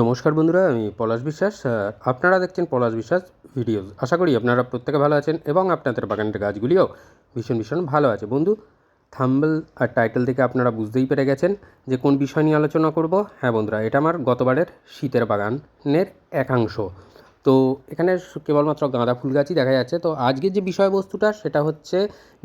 নমস্কার বন্ধুরা, আমি পলাশ বিশ্বাস আপনারা দেখছেন পলাশ বিশ্বাস ভিডিওস। আশা করি আপনারা প্রত্যেকে ভালো আছেন এবং আপনাদের বাগানের গাছগুলিও ভীষণ ভীষণ ভালো আছে। বন্ধু থাম্বল আর টাইটেল থেকে আপনারা বুঝতেই পেরে গেছেন যে কোন বিষয় নিয়ে আলোচনা করব। হ্যাঁ বন্ধুরা, এটা আমার গতবারের শীতের বাগানের একাংশ। তো এখানে কেবলমাত্র গাঁদা ফুল গাছই দেখা যাচ্ছে। তো আজকের যে বিষয়বস্তুটা, সেটা হচ্ছে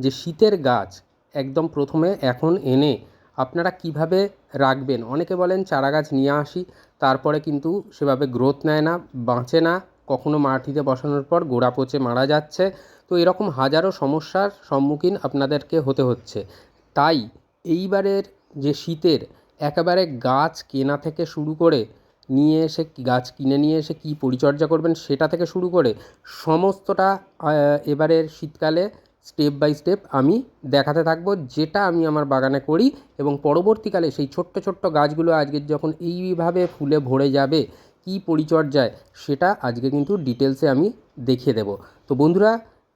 যে শীতের গাছ একদম প্রথমে এখন এনে আপনারা কীভাবে রাখবেন? অনেকে বলেন চারা গাছ নিয়ে আসি, তারপরে কিন্তু সেভাবে গ্রোথ নেয় না, বাঁচে না। কখনো মাটিতে বসানোর পর গোড়া পচে মারা যাচ্ছে। তো এরকম হাজারো সমস্যার সম্মুখীন আপনাদেরকে হতে হচ্ছে। তাই এইবারের যে শীতের, একেবারে গাছ কেনা থেকে শুরু করে নিয়ে এসে গাছ কিনে নিয়ে এসে কী পরিচর্যা করবেন সেটা থেকে শুরু করে সমস্তটা এবারের শীতকালে স্টেপ বাই স্টেপ আমি দেখাতে থাকব, যেটা আমি আমার বাগানে করি এবং পরবর্তীকালে সেই ছোট্ট ছোট্ট গাছগুলো আজকে যখন এইভাবে ফুলে ভরে যাবে, কী পরিচর্যায় সেটা আজকে কিন্তু ডিটেলসে আমি দেখিয়ে দেবো। তো বন্ধুরা,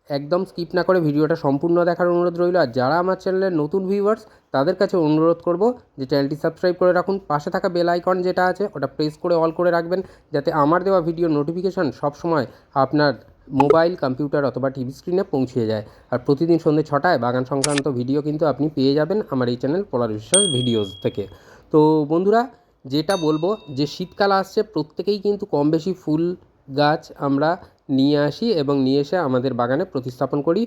একদম স্কিপ না করে ভিডিওটা সম্পূর্ণ দেখার অনুরোধ রইল, আর যারা আমার চ্যানেলের নতুন ভিউয়ার্স তাদের কাছে অনুরোধ করব যে চ্যানেলটি সাবস্ক্রাইব করে রাখুন, পাশে থাকা বেল আইকন যেটা আছে ওটা প্রেস করে অল করে রাখবেন, যাতে আমার দেওয়া ভিডিও নোটিফিকেশান সবসময় আপনার মোবাইল, কম্পিউটার অথবা টিভি স্ক্রিনে পৌঁছে যায়। আর প্রতিদিন সন্ধ্যে ছটায় বাগান সংক্রান্ত ভিডিও কিন্তু আপনি পেয়ে যাবেন আমার এই চ্যানেল পলার বিশ্বাস ভিডিওস থেকে। তো বন্ধুরা, যেটা বলব, যে শীতকাল আসছে, প্রত্যেকেই কিন্তু কম বেশি ফুল গাছ আমরা নিয়ে আসি এবং নিয়ে এসে আমাদের বাগানে প্রতিস্থাপন করি।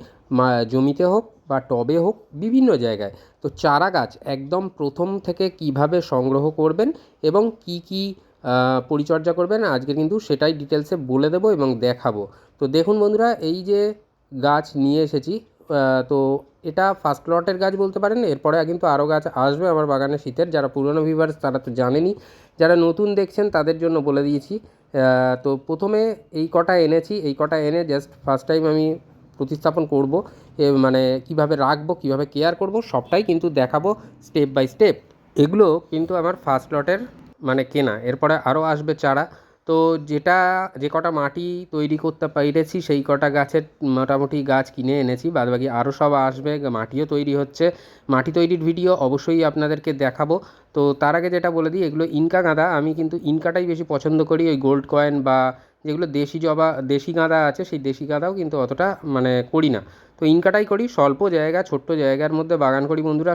জমিতে হোক বা টবে হোক, বিভিন্ন জায়গায়। তো চারা গাছ একদম প্রথম থেকে কীভাবে সংগ্রহ করবেন এবং কি কি পরিচর্যা করবেন, আজকে কিন্তু সেটাই ডিটেলসে বলে দেবো এবং দেখাবো। তো দেখুন বন্ধুরা, এই যে গাছ নিয়ে এসেছি তো এটা ফার্স্ট লটের গাছ বলতে পারেন। এরপরে কিন্তু আরও গাছ আসবে আমার বাগানে শীতের। যারা পুরনো ভিভার্স তারা তো জানেনি যারা নতুন দেখছেন, তাদের জন্য বলে দিয়েছি। তো প্রথমে এই কটা এনেছি। এই কটা এনে জাস্ট ফার্স্ট টাইম আমি প্রতিস্থাপন করব। মানে কীভাবে রাখব, কীভাবে কেয়ার করব, সবটাই কিন্তু দেখাবো স্টেপ বাই স্টেপ এগুলো কিন্তু আমার ফার্স্ট লটের মানে কেনা। এরপরে আরও আসবে চারা। তো যেটা, যে কটা মাটি তৈরি করতে পেরেছি, সেই কটা গাছের মোটামুটি গাছ কিনে এনেছি। বাদবাকি আরও সব আসবে, মাটিও তৈরি হচ্ছে। মাটি তৈরির ভিডিও অবশ্যই আপনাদেরকে দেখাবো। তো তার আগে যেটা বলে দিই, এগুলো ইনকা গাঁদা। আমি কিন্তু ইনকাটাই বেশি পছন্দ করি। ওই গোল্ড কয়েন বা যেগুলো দেশি জবা, দেশি গাঁদা আছে, সেই দেশি গাঁদাও কিন্তু অতটা মানে করি না। তো ইনকাটাই করি, স্বল্প জায়গা, ছোট্ট জায়গার মধ্যে বাগান করি বন্ধুরা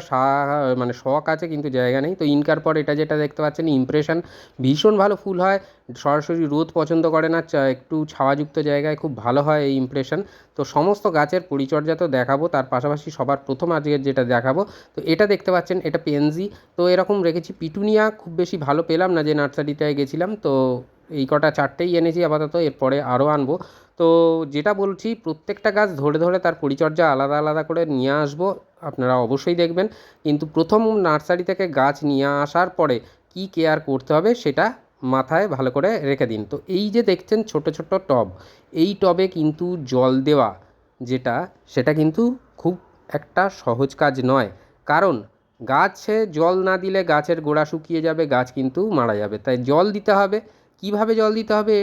মানে শখ আছে কিন্তু জায়গা নেই। তো ইনকার পর এটা যেটা দেখতে পাচ্ছেন ইমপ্রেশন ভীষণ ভালো ফুল হয়, সরাসরি রোদ পছন্দ করে না একটু ছাওয়াযুক্ত জায়গায় খুব ভালো হয় এই ইমপ্রেশন তো সমস্ত গাছের পরিচর্যা তো দেখাবো, তার পাশাপাশি সবার প্রথম আজকে যেটা দেখাবো, তো এটা দেখতে পাচ্ছেন, এটা পেনজি। তো এরকম রেখেছি, পিটুনিয়া খুব বেশি ভালো পেলাম না যে নার্সারিটায় গেছিলাম, তো এই কটা চারটেই এনেছি আপাতত, এরপরে আরও আনব। তো যেটা বলছি, প্রত্যেকটা গাছ ধরে ধরে তার পরিচর্যা আলাদা আলাদা করে নিয়ে আসব, আপনারা অবশ্যই দেখবেন। কিন্তু প্রথম নার্সারি থেকে গাছ নিয়ে আসার পরে কি কেয়ার করতে হবে সেটা মাথায় ভালো করে রেখে দিন। তো এই যে দেখছেন ছোট ছোট টব, এই টবে কিন্তু জল দেওয়া যেটা, সেটা কিন্তু খুব একটা সহজ কাজ নয়। কারণ গাছে জল না দিলে গাছের গোড়া শুকিয়ে যাবে, গাছ কিন্তু মারা যাবে। তাই জল দিতে হবে কীভাবে জল দিতে হবে?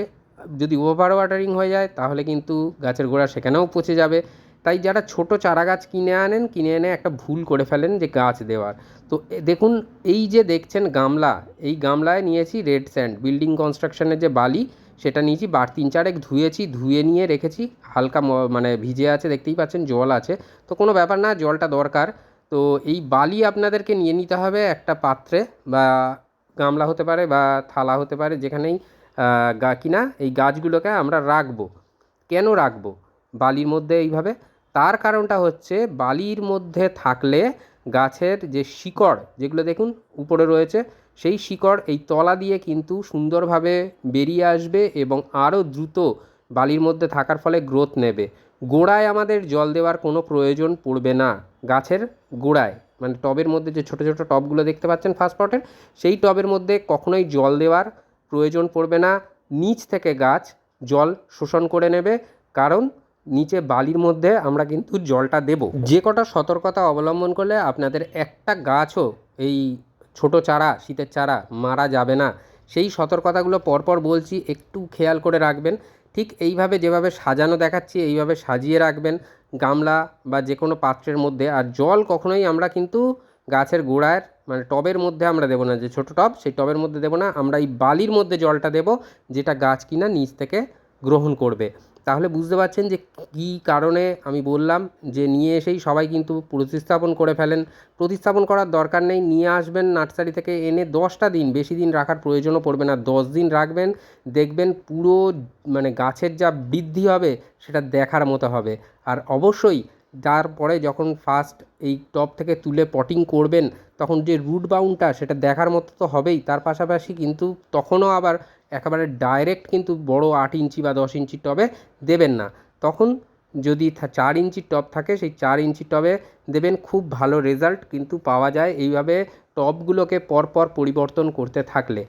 যদি ওভার ওয়াটারিং হয়ে যায়, তাহলে কিন্তু গাছের গোড়া সেখানেও পচে যাবে। তাই যারা ছোট চারা গাছ কিনে আনেন, কিনে এনে একটা ভুল করে ফেলেন যে গাছ দেওয়ার। তো দেখুন, এই যে দেখছেন গামলা, এই গামলায় নিয়েছি রেড স্যান্ড বিল্ডিং কনস্ট্রাকশনের যে বালি, সেটা নিয়েছি, বার তিন চারেক ধুয়েছি, ধুয়ে নিয়ে রেখেছি। হালকা মানে ভিজে আছে, দেখতেই পাচ্ছেন জল আছে। তো কোনো ব্যাপার না, জলটা দরকার। তো এই বালি আপনাদেরকে নিয়ে নিতে হবে একটা পাত্রে বা গামলা হতে পারে বা থালা হতে পারে যেখানেই গা, কিনা এই গাছগুলোকে আমরা রাখব। কেন রাখব? বালির মধ্যে এইভাবে। তার কারণটা হচ্ছে বালির মধ্যে থাকলে গাছের যে শিকড়, যেগুলো দেখুন উপরে রয়েছে, সেই শিকড় এই তলা দিয়ে কিন্তু সুন্দরভাবে বেরিয়ে আসবে এবং আরও দ্রুত বালির মধ্যে থাকার ফলে গ্রোথ নেবে। গোড়ায় আমাদের জল দেওয়ার কোনো প্রয়োজন পড়বে না গাছের গোড়ায়। মানে টবের মধ্যে যে ছোটো ছোটো টবগুলো দেখতে পাচ্ছেন ফার্স্ট পটের সেই টবের মধ্যে কখনোই জল দেওয়ার প্রয়োজন পড়বে না। নিচ থেকে গাছ জল শোষণ করে নেবে, কারণ নিচে বালির মধ্যে আমরা কিন্তু জলটা দেব। যে কটা সতর্কতা অবলম্বন করলে আপনাদের একটা গাছও এই ছোট চারা, শীতের চারা মারা যাবে না। সেই সতর্কতাগুলো পরপর বলছি, একটু খেয়াল করে রাখবেন। ঠিক এইভাবে যেভাবে সাজানো দেখাচ্ছি, এইভাবে সাজিয়ে রাখবেন গামলা বা যে কোনো পাত্রের মধ্যে। আর জল কখনোই আমরা কিন্তু গাছের গোড়ার মানে টবের মধ্যে আমরা দেবো না। যে ছোটো টব, সেই টবের মধ্যে দেবো না। আমরা এই বালির মধ্যে জলটা দেব, যেটা গাছ কিনা নিচ থেকে গ্রহণ করবে। তাহলে বুঝতে পারছেন যে কী কারণে আমি বললাম যে নিয়ে এসেই সবাই কিন্তু প্রতিস্থাপন করে ফেলেন। প্রতিস্থাপন করার দরকার নেই, নিয়ে আসবেন নার্সারি থেকে এনে দশটা দিন, বেশি দিন রাখার প্রয়োজনও পড়বে না, দশ দিন রাখবেন, দেখবেন পুরো মানে গাছের যা বৃদ্ধি হবে সেটা দেখার মতো হবে। আর অবশ্যই তারপরে যখন ফার্স্ট এই টব থেকে তুলে পটিং করবেন, তখন যে রুট বাউন্ডটা সেটা দেখার মতো তো হবেই, তার পাশাপাশি কিন্তু তখনও আবার একেবারে ডাইরেক্ট কিন্তু বড় আট ইঞ্চি বা দশ ইঞ্চি টবে দেবেন না। তখন যদি চার ইঞ্চির টব থাকে, সেই চার ইঞ্চি টবে দেবেন, খুব ভালো রেজাল্ট কিন্তু পাওয়া যায় এইভাবে টবগুলোকে পরপর পরিবর্তন করতে থাকলে।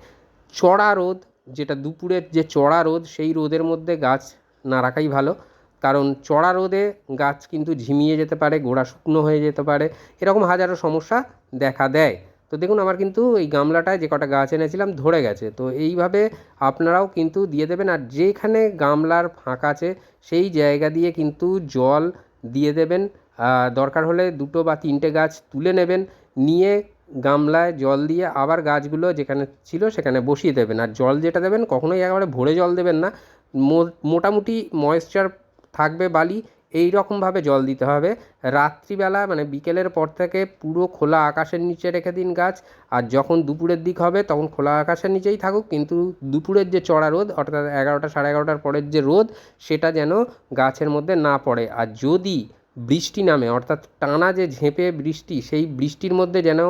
চড়া রোদ, যেটা দুপুরের যে চড়া রোদ, সেই রোদের মধ্যে গাছ না রাখাই ভালো। কারণ চড়া রোদে গাছ কিন্তু ঝিমিয়ে যেতে পারে, গোড়া শুকনো হয়ে যেতে পারে। এরকম হাজারো সমস্যা দেখা দেয়। তো দেখুন, আমার কিন্তু এই গামলাটায় যে কটা গাছ এনেছিলাম ধরে গেছে। তো এইভাবে আপনারাও কিন্তু দিয়ে দেবেন আর যেখানে গামলার ফাঁক আছে সেই জায়গা দিয়ে কিন্তু জল দিয়ে দেবেন। দরকার হলে দুটো বা তিনটে গাছ তুলে নেবেন, নিয়ে গামলায় জল দিয়ে আবার গাছগুলো যেখানে ছিল সেখানে বসিয়ে দেবেন। আর জল যেটা দেবেন কখনোই একেবারে ভরে জল দেবেন না। মোটামুটি ময়েশ্চার থাকবে বালি এই রকমভাবে জল দিতে হবে। রাত্রিবেলা মানে বিকেলের পর থেকে পুরো খোলা আকাশের নিচে রেখে দিন গাছ। আর যখন দুপুরের দিক হবে তখন খোলা আকাশের নিচেই থাকুক। কিন্তু দুপুরের যে চড়া রোদ, অর্থাৎ এগারোটা সাড়ে এগারোটার পরের যে রোদ, সেটা যেন গাছের মধ্যে না পড়ে। আর যদি বৃষ্টি নামে, অর্থাৎ টানা যে ঝেঁপে বৃষ্টি, সেই বৃষ্টির মধ্যে যেন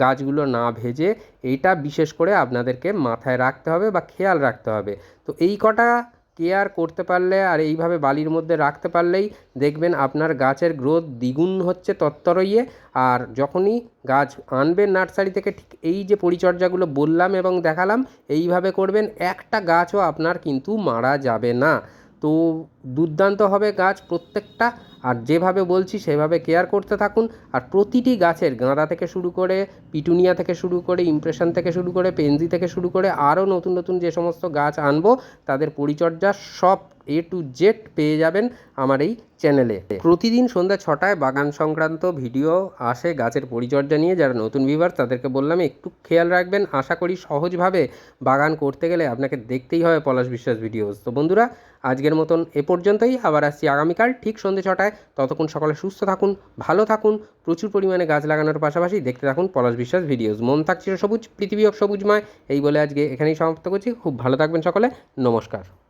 গাছগুলো না ভেজে এইটা বিশেষ করে আপনাদেরকে মাথায় রাখতে হবে বা খেয়াল রাখতে হবে। তো এই কটা কেয়ার করতে পারলে আর এইভাবে বালির মধ্যে রাখতে পারলেই দেখবেন আপনার গাছের গ্রোথ দ্বিগুণ হচ্ছে তত্তরইয়ে আর যখনই গাছ আনবেন নার্সারি থেকে ঠিক এই যে পরিচর্যাগুলো বললাম এবং দেখালাম, এইভাবে করবেন, একটা গাছও আপনার কিন্তু মারা যাবে না। তো দুর্দান্ত হবে গাছ প্রত্যেকটা। আর যেভাবে বলছি, সেভাবে কেয়ার করতে থাকুন। আর প্রতিটি গাছের গাঁদা থেকে শুরু করে, পিটুনিয়া থেকে শুরু করে ইমপ্রেশন থেকে শুরু করে, পেনজি থেকে শুরু করে, আরও নতুন নতুন যে সমস্ত গাছ আনব, তাদের পরিচর্যা সব এ টু জেড পেয়ে যাবেন আমার এই চ্যানেলে প্রতিদিন সন্ধ্যা ছটায় বাগান সংক্রান্ত ভিডিও আসে গাছের পরিচর্যা নিয়ে। যারা নতুন ভিভার তাদেরকে বললাম, একটু খেয়াল রাখবেন। আশা করি সহজভাবে বাগান করতে গেলে আপনাকে দেখতেই হবে পলাশ বিশ্বাস ভিডিওস তো বন্ধুরা, আজকের মতন এ পর্যন্তই আবার আসছি আগামীকাল ঠিক সন্ধে ছটায়। ততক্ষণ সকালে সুস্থ থাকুন, ভালো থাকুন, প্রচুর পরিমাণে গাছ লাগানোর পাশাপাশি দেখতে থাকুন পলাশ বিশ্বাস ভিডিওস মন থাকছিল সবুজ, পৃথিবী সবুজময় এই বলে আজকে এখানেই সমাপ্ত করছি। খুব ভালো থাকবেন সকলে, নমস্কার।